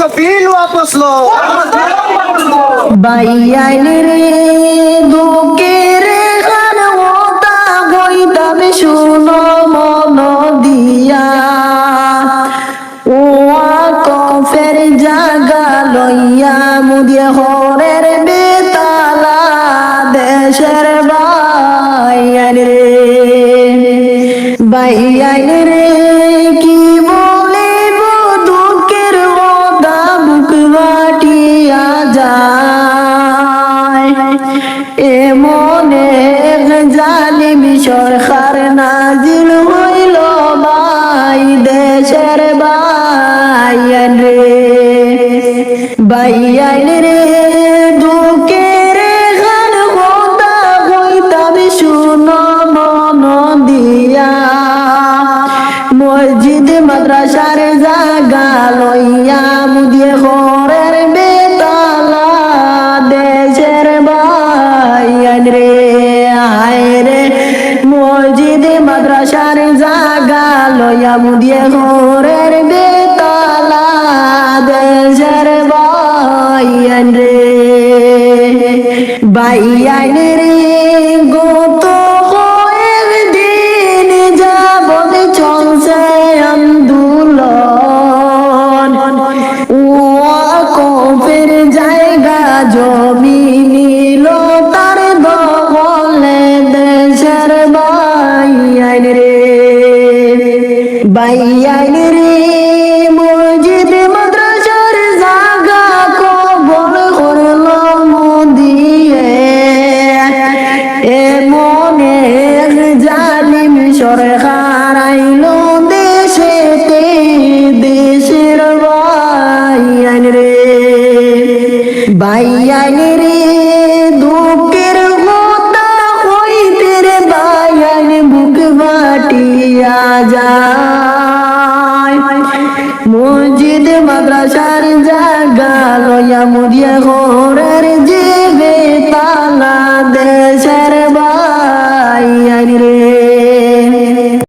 ko pilo apos lo বাইয়াইল রে, বুকের খান ওতা গইতাম শুনো মন দিয়া। ও কফের জাগা লইয়া মুদিয়ে হরের বেতালা দেশের বাইয়াইল রে। এমনে জালিম সরকার নাজিল হইল বাই দেশের বাইয়ান রে। বাইয়ান রে দুঃখের গান হোতা হইতাম শুনো মন দিয়া মসজিদ মাদ্রাসার জাগা লইয়া জাগা লইয়া মুদিয়ে ঘরের বেতালা দেশের বাইয়ান রে বাইয়ান রে গত কয়েকদিন যাবত চলছে আন্দোলন। ওয়াকফের জায়গা জমি নিল বাইয়ান রে মসজিদ মাদ্রাসার জায়গা কবর করল মুদিয়ে এমনে জালিম সরকার আইল দেশেতে, দেশের বাইয়ান রে বাইয়ান মসজিদ মাদ্রাসার জাগা লয়া মুদিয়া ঘরের জিবে তালা দেশের